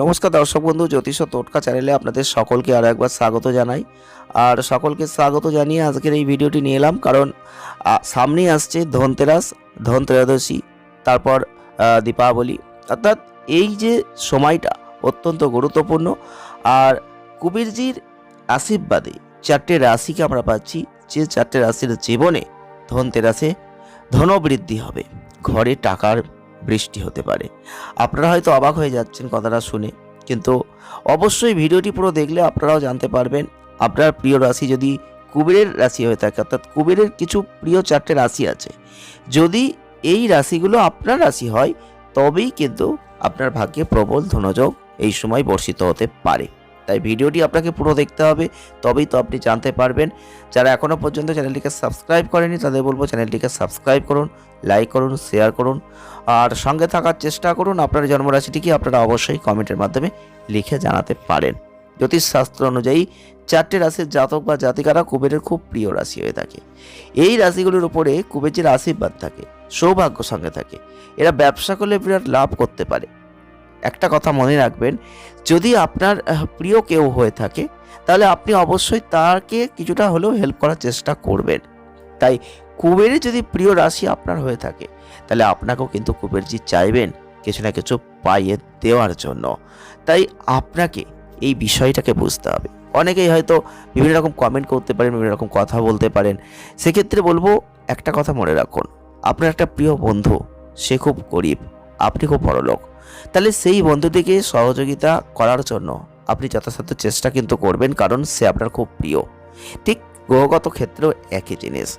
নমস্কার দর্শক বন্ধু, জ্যোতিষ টোটকা চ্যানেলে আপনাদের সকলকে আরও একবার স্বাগত জানাই। আর সকলকে স্বাগত জানিয়ে আজকের এই ভিডিওটি নিয়ে এলাম, কারণ সামনেই আসছে ধনতেরাস, ধনত্রয়োদশী, তারপর দীপাবলি। অর্থাৎ এই যে সময়টা অত্যন্ত গুরুত্বপূর্ণ। আর কুবেরজির আশীর্বাদে চারটে রাশিকে আমরা পাচ্ছি, যে চারটে রাশির জীবনে ধনতেরাসে ধনবৃদ্ধি হবে। ঘরে টাকার বৃষ্টি হতে পারে। আপনারা হয়তো অবাক হয়ে যাচ্ছেন কথাটা শুনে। কিন্তু অবশ্যই ভিডিওটি পুরো দেখলে আপনারাও জানতে পারবেন, আপনার প্রিয় রাশি যদি কুবেরের রাশি হয়ে থাকে, অর্থাৎ কুবেরের কিছু প্রিয় চারটে রাশি আছে। যদি এই রাশিগুলো আপনার রাশি হয়, তবেই কিন্তু আপনার ভাগ্যে প্রবল ধনযোগ এই সময় বর্ষিত হতে পারে। তাই ভিডিওটি আপনাকে পুরো দেখতে হবে, তবেই তো আপনি জানতে পারবেন। যারা এখনও পর্যন্ত চ্যানেলটিকে সাবস্ক্রাইব করেনি তাদের বলব চ্যানেলটিকে সাবস্ক্রাইব করুন। লাইক করুন শেয়ার করুন, আর সঙ্গে থাকার চেষ্টা করুন, আপনার জন্মরাশিটিকে আপনারা অবশ্যই কমেন্টের মাধ্যমে লিখে জানাতে পারেন। জ্যোতিষশাস্ত্র অনুযায়ী চারটে রাশির জাতক বা জাতিকারা কুবেরের খুব প্রিয় রাশি হয়ে থাকে। এই রাশিগুলির উপরে কুবেরের আশীর্বাদ থাকে, সৌভাগ্য সঙ্গে থাকে। এরা ব্যবসা করলে বিরাট লাভ করতে পারে। একটা কথা মনে রাখবেন, যদি আপনার প্রিয় কেউ হয়ে থাকে, তাহলে আপনি অবশ্যই তাকে কিছুটা হলেও হেল্প করার চেষ্টা করবেন। তাই কুবেরের যদি প্রিয় রাশি আপনার হয়ে থাকে, তাহলে আপনাকেও কিন্তু কুবেরজি চাইবেন কিছু না কিছু পাইয়ে দেওয়ার জন্য। তাই আপনাকে এই বিষয়টাকে বুঝতে হবে। অনেকেই হয়তো বিভিন্ন রকম কমেন্ট করতে পারেন, বিভিন্ন রকম কথা বলতে পারেন। সেক্ষেত্রে বলব, একটা কথা মনে রাখুন, আপনার একটা প্রিয় বন্ধু, সে খুব গরিব, আপনি খুব বড় লোক। তাহলে সেই বন্ধুটিকে সহযোগিতা করার জন্য আপনি যথাসাধ্য চেষ্টা কিন্তু করবেন, কারণ সে আপনার খুব প্রিয়। ঠিক গ্রহগত ক্ষেত্রেও একই জিনিস।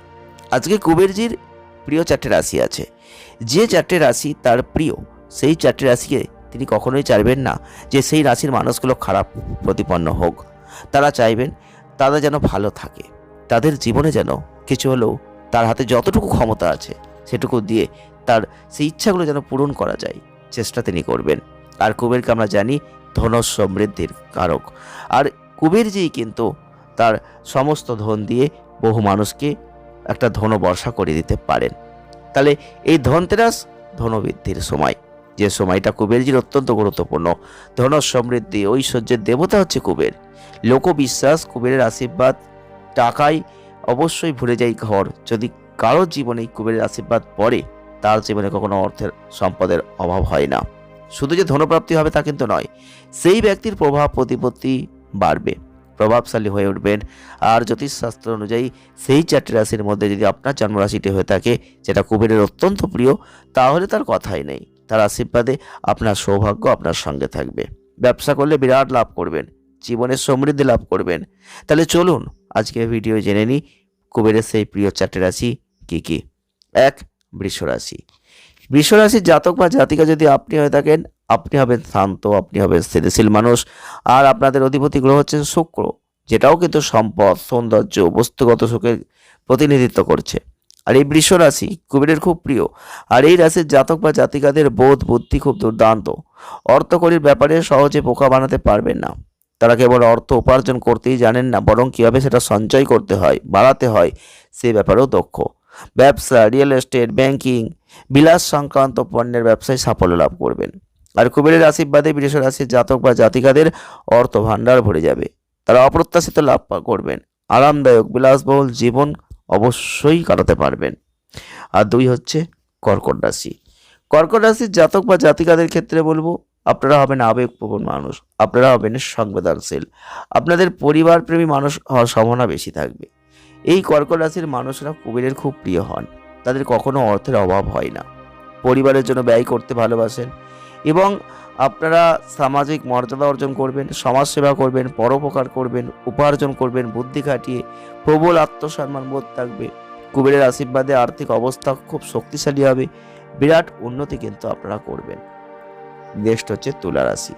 আজকে কুবেরজির প্রিয় চারটে রাশি আছে। যে চারটে রাশি তার প্রিয়, সেই চারটে রাশিকে তিনি কখনোই চাইবেন না যে সেই রাশির মানুষগুলো খারাপ, প্রতিপন্ন হোক। তারা চাইবেন তারা যেন ভালো থাকে। তাদের জীবনে যেন কিছু হলেও তার হাতে যতটুকু ক্ষমতা আছে সেটুকু দিয়ে তার সেই ইচ্ছাগুলো যেন পূরণ করা যায়, চেষ্টা তিনি করবেন। আর কুবেরকে আমরা জানি ধন সমৃদ্ধির কারক। আর কুবেরজি কিন্তু তার সমস্ত ধন দিয়ে বহু মানুষকে একটা ধন বর্ষা করে দিতে পারেন। তাহলে এই ধনতেরাস ধনবৃদ্ধির সময়, যে সময়টা কুবেরজির অত্যন্ত গুরুত্বপূর্ণ, ধন সমৃদ্ধি, ঐশ্বর্যের দেবতা হচ্ছে কুবের। লোকবিশ্বাস, কুবেরের আশীর্বাদ টাকায় অবশ্যই ভরে যায় ঘর। যদি কারও জীবনে কুবেরের আশীর্বাদ পড়ে, তার জীবনে কখনো অর্থের সম্পদের অভাব হয় না। শুধু যে ধনপ্রাপ্তি হবে তা কিন্তু নয়, সেই ব্যক্তির প্রভাব, প্রতিপত্তি বাড়বে। প্রভাবশালী হয়ে উঠবেন। আর জ্যোতিষশাস্ত্র অনুযায়ী সেই চারটি রাশির মধ্যে যদি আপনার জন্মরাশিটি হয়ে থাকে, যেটা কুবেরের অত্যন্ত প্রিয়, তাহলে তার কথাই নেই। তার আশীর্বাদে আপনার সৌভাগ্য আপনার সঙ্গে থাকবে। ব্যবসা করলে বিরাট লাভ করবেন জীবনের সমৃদ্ধি লাভ করবেন। তাহলে চলুন আজকে ভিডিও জেনে নিই কুবেরের সেই প্রিয় চারটে রাশি কী কী? এক বৃষ রাশি বৃষ রাশির জাতক বা জাতিকা যদি আপনি হয়ে থাকেন, আপনি হবেন শান্ত, আপনি হবেন স্থিতিশীল মানুষ। আর আপনাদের অধিপতি গ্রহ হচ্ছে শুক্র, যেটাও কিন্তু সম্পদ, সৌন্দর্য, বস্তুগত সুখের প্রতিনিধিত্ব করছে। আর এই বৃষ রাশি কুবেরের খুব প্রিয়। আর এই রাশির জাতক বা জাতিকাদের বোধ, বুদ্ধি খুব দুর্দান্ত। অর্থকরীর ব্যাপারে সহজে পোকা বানাতে পারবেন না। তারা কেবল অর্থ উপার্জন করতেই জানেন না, বরং কীভাবে সেটা সঞ্চয় করতে হয়, বাড়াতে হয়, সে ব্যাপারেও দক্ষ। ব্যবসা, রিয়েল এস্টেট, ব্যাংকিং বিলাস সংক্রান্ত পণ্যের ব্যবসায় সাফল্য লাভ করবেন। আর কুবেরের আশীর্বাদে বৃষ রাশির জাতক বা জাতিকাদের অর্থ ভাণ্ডার ভরে যাবে। তারা অপ্রত্যাশিত লাভ করবেন। আরামদায়ক, বিলাসবহুল জীবন অবশ্যই কাটাতে পারবেন। আর দুই হচ্ছে কর্কট রাশি। কর্কট রাশির জাতক বা জাতিকাদের ক্ষেত্রে বলব, আপনারা হবেন আবেগপ্রবণ মানুষ, আপনারা হবেন সংবেদনশীল। আপনাদের পরিবারপ্রেমী মানুষ হওয়ার সম্ভাবনা বেশি থাকবে। এই কর্কট রাশির মানুষরা কুবেরের খুব প্রিয় হন। তাদের কখনো অর্থের অভাব হয় না। পরিবারের জন্য ব্যয় করতে ভালোবাসেন এবং আপনারা সামাজিক মর্যাদা অর্জন করবেন, সমাজসেবা করবেন, পরোপকার করবেন, উপার্জন করবেন, বুদ্ধি খাটিয়ে প্রবল আত্মসম্মান বোধ থাকবে। কুবেরের আশীর্বাদে আর্থিক অবস্থা খুব শক্তিশালী হবে। বিরাট উন্নতি কিন্তু আপনারা করবেন। নেক্সট হচ্ছে তুলা রাশি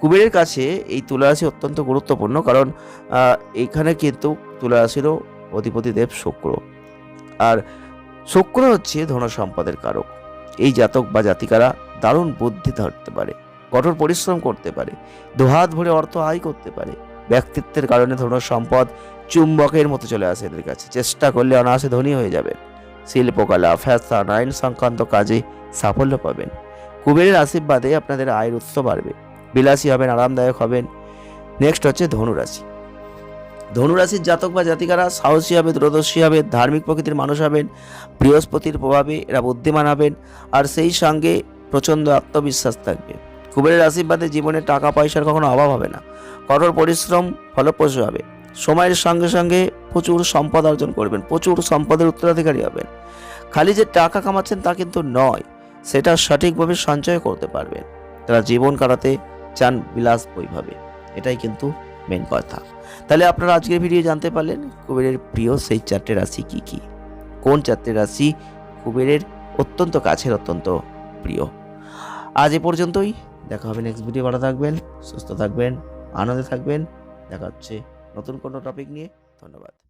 কুবেরের কাছে এই তুলা রাশি অত্যন্ত গুরুত্বপূর্ণ কারণ এখানে কিন্তু তুলা রাশিরও অধিপতি দেব শুক্র। আর শুক্র হচ্ছে ধন সম্পদের কারক। এই জাতক বা জাতিকারা দারুণ বুদ্ধি ধরতে পারে, কঠোর পরিশ্রম করতে পারে, দুহাত ভরে অর্থ আয় করতে পারে। ব্যক্তিত্বের কারণে ধন সম্পদ চুম্বকের মতো চলে আসে এদের কাছে। চেষ্টা করলে অনায়াসে ধনী হয়ে যাবেন শিল্পকলা, ফ্যাশন, আইন সংক্রান্ত কাজে সাফল্য পাবেন। কুবেরের আশীর্বাদে আপনাদের আয়ের উৎস বাড়বে। বিলাসী হবেন, আরামদায়ক হবেন। নেক্সট হচ্ছে ধনুরাশি। ধনুরাশির জাতক বা জাতিকারা সাহসী হবে দূরদর্শী হবে ধার্মিক প্রকৃতির মানুষ হবেন, বৃহস্পতির প্রভাবে এরা বুদ্ধিমান হবেন, আর সেই সঙ্গে প্রচণ্ড আত্মবিশ্বাস থাকবে। কুবেরের আশীর্বাদে জীবনে টাকা, পয়সার কখনো অভাব হবে না। কঠোর পরিশ্রম ফলপ্রসূ হবে। সময়ের সঙ্গে সঙ্গে প্রচুর সম্পদ অর্জন করবেন, প্রচুর সম্পদের উত্তরাধিকারী হবেন। খালি যে টাকা কামাচ্ছেন তা কিন্তু নয়, সেটা সঠিকভাবে সঞ্চয় করতে পারবেন। তারা জীবন কাটাতে চান বিলাস বৈভাবে এটাই কিন্তু মেন কথা। তাহলে আপনারা আজকের ভিডিও জানতে পারলেন কুবেরের প্রিয় সেই চারটে রাশি কি কি। কোন চারটে রাশি কুবেরের অত্যন্ত কাছের, অত্যন্ত প্রিয়। আজ এ পর্যন্তই। দেখা হবে নেক্সট ভিডিও ভালো থাকবেন, সুস্থ থাকবেন, আনন্দে থাকবেন। দেখা হচ্ছে নতুন কোনো টপিক নিয়ে। ধন্যবাদ।